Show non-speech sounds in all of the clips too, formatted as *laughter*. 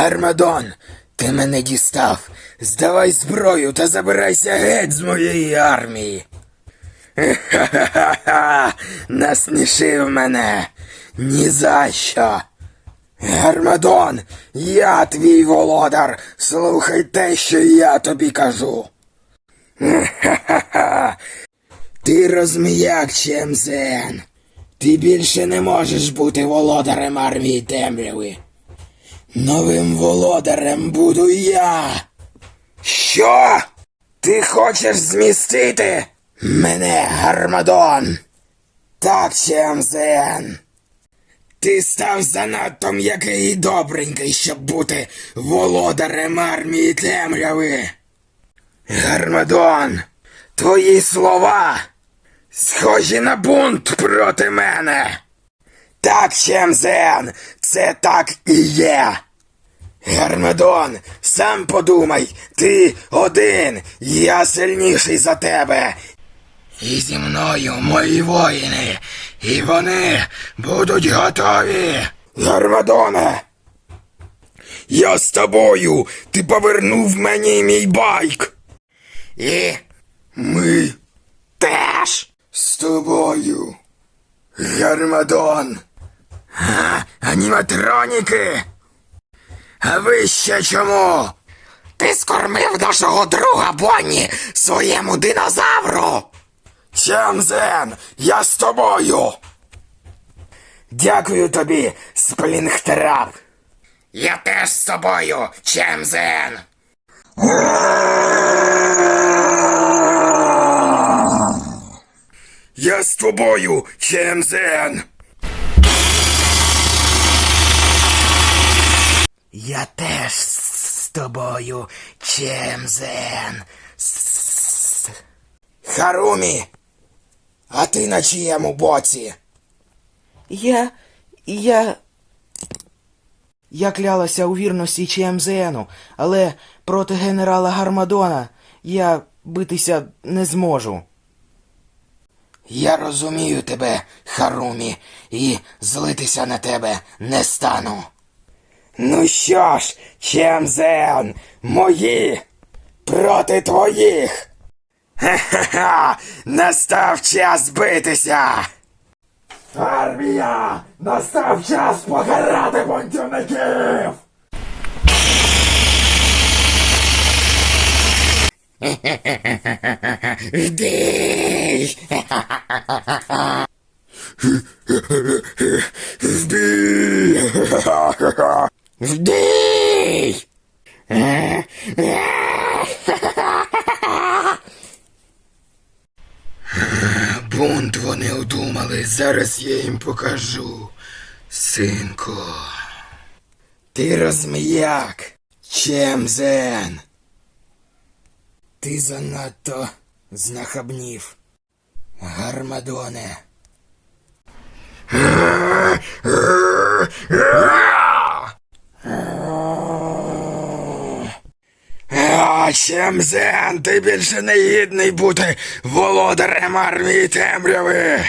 Гармадон, ти мене дістав. Здавай зброю та забирайся геть з моєї армії. Ха-ха-ха! *laughs* Насмішив мене. Ні за що. Гармадон, я твій володар. Слухай те, що я тобі кажу. Ха-ха-ха! *laughs* Ти розміяк, Чемзен. Ти більше не можеш бути володарем армії темряви. Новим володарем буду я. Що? Ти хочеш змістити мене, Гармадон? Так, Чемзен. Ти став занадто м'який і добренький, щоб бути володарем армії темряви. Гармадон, твої слова схожі на бунт проти мене. Так, Чемзен, це так і є. Гармадон, сам подумай, ти один, я сильніший за тебе. І зі мною мої воїни, і вони будуть готові. Гармадоне, я з тобою, ти повернув мені мій байк. І ми теж з тобою. Гармадон. А, аніматроніки. А ви ще чому? Ти скормив нашого друга Бонні своєму динозавру. Чемзен, я з тобою. Дякую тобі, Сплінгтрап. Я теж з тобою, Чемзен. Я з тобою, Чемзен. Я теж з тобою, Чемзен. Харумі, а ти на чиєму боці? Я. я. Я клялася у вірності ЧМЗНу, але проти генерала Гармадона я битися не зможу. Я розумію тебе, Харумі, і злитися на тебе не стану. Ну що ж, Чемзен, мої проти твоїх. Ха-ха-ха! Настав час битися. Армія! Настав час покарати бунтівників! Жди! Жди! Бунт вони удумали, зараз я їм покажу, синку. Ти розміяк, Чемзен. Ти занадто знахабнів. Гармадоне. А, Чемзен, ти більше не гідний бути володарем армії темряви.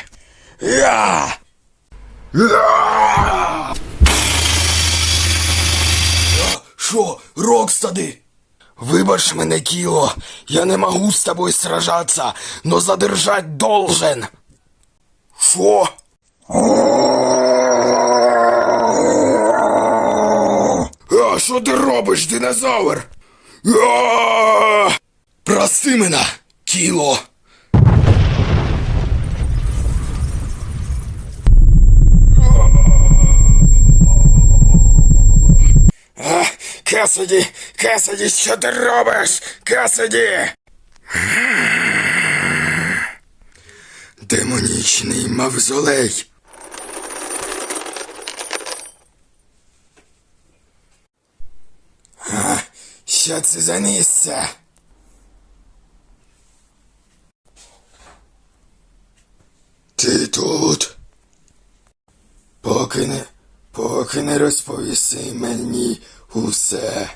Я! Я! Що, Рокстади? Вибач мене, Кіло, я не могу з тобою сражаться, но задержать должен. Що? А, що ти робиш, динозавр? А! Прости мене, Кіло. А, Кесаді, Кесаді, що ти робиш? Кесаді! Демонічний мавзолей. А, що це за місце? Ти тут? Поки не, поки не розповіси мені усе.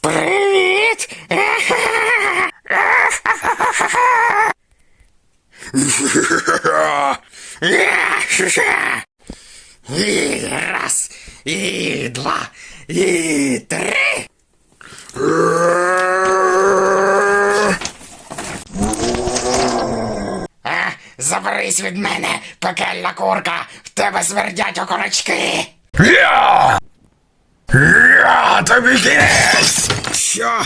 Привіт! *laughs* І раз, і два, і три. А, заберись від мене, пекельна курка, в тебе смердять окорочки. Я! Я тобі кінець! Що?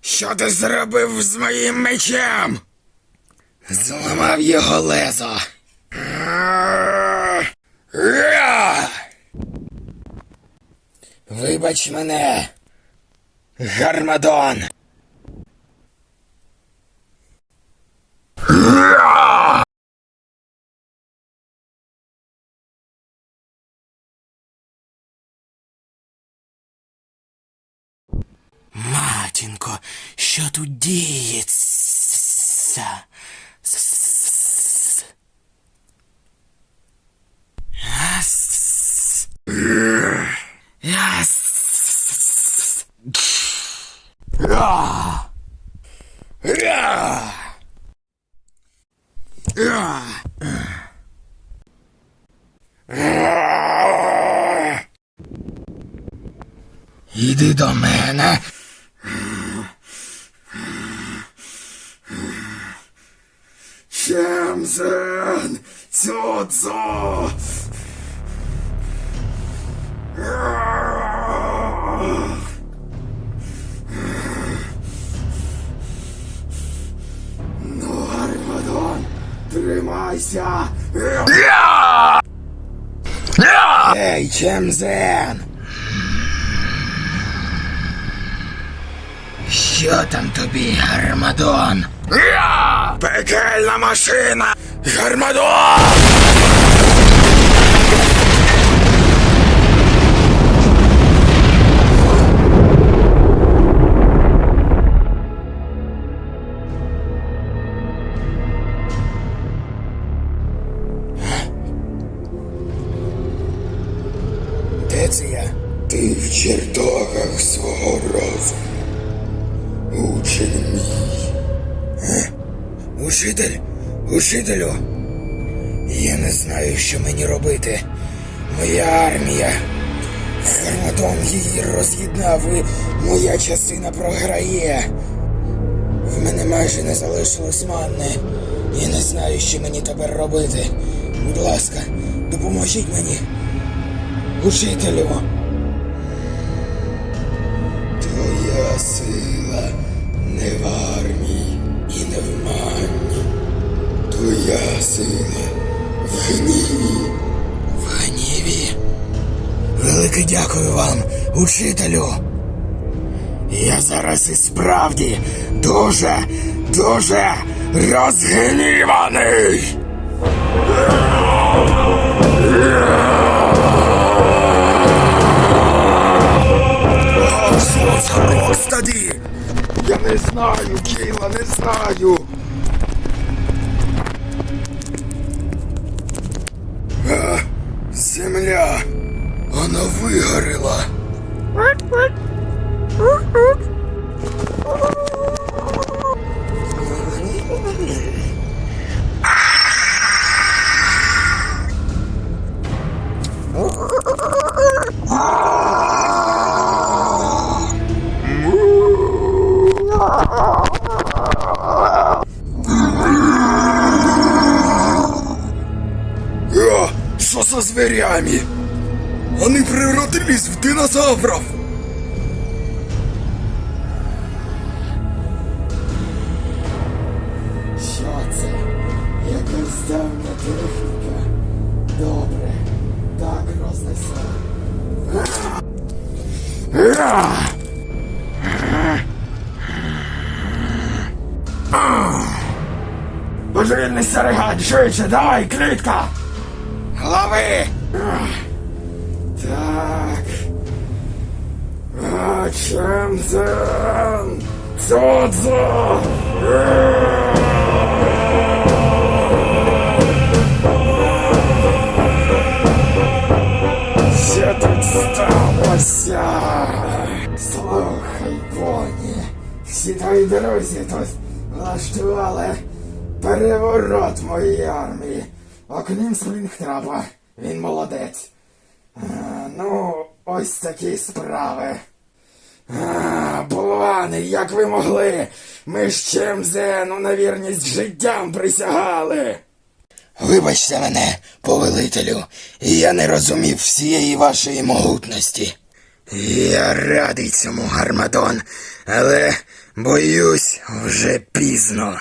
Що ти зробив з моїм мечем? Зламав його лезо. Я! Вибач мене, Гармадон. Матінко, що тут діється? С- Ас- Ас- Я! Я! Я! Іди до мене. Чемзен! Цюцо! Ну, тримайся! Ей, Чемзен! Що там тобі, Гармадон? Пекельна машина! Гармадон! Ти в чертогах свого розуму. Учень мій. Е? Учитель? Учителю? Я не знаю, що мені робити. Моя армія. Гармадон її роз'єднав і моя частина програє. В мене майже не залишилось манни. Я не знаю, що мені тепер робити. Будь ласка, допоможіть мені. Учителю. Твоя сила не в армії і не в манні. Твоя сила в гніві. В гніві. Велике дякую вам, учителю. Я зараз і справді дуже, дуже розгніваний. Що за Рокстаді? Я не знаю, Кіла, не знаю. Со зверями? Вони превратились в динозавров. Що це? Якась давня техніка. Добре. Так рознесе. Божевільний стерегань, швидше, давай, клітка! Лови! Так. А, Чемзен! Цодзо! Що тут сталося? Слухай, поні, всі твої друзі тут влаштували переворот моєї армії. Окрім Спрінгтраба, він молодець. Ну, ось такі справи. А, Болвани, як ви могли? Ми ж Чемзену на вірність життям присягали. Вибачте мене, повелителю, я не розумів всієї вашої могутності. Я радий цьому, Гармадон, але боюсь, вже пізно.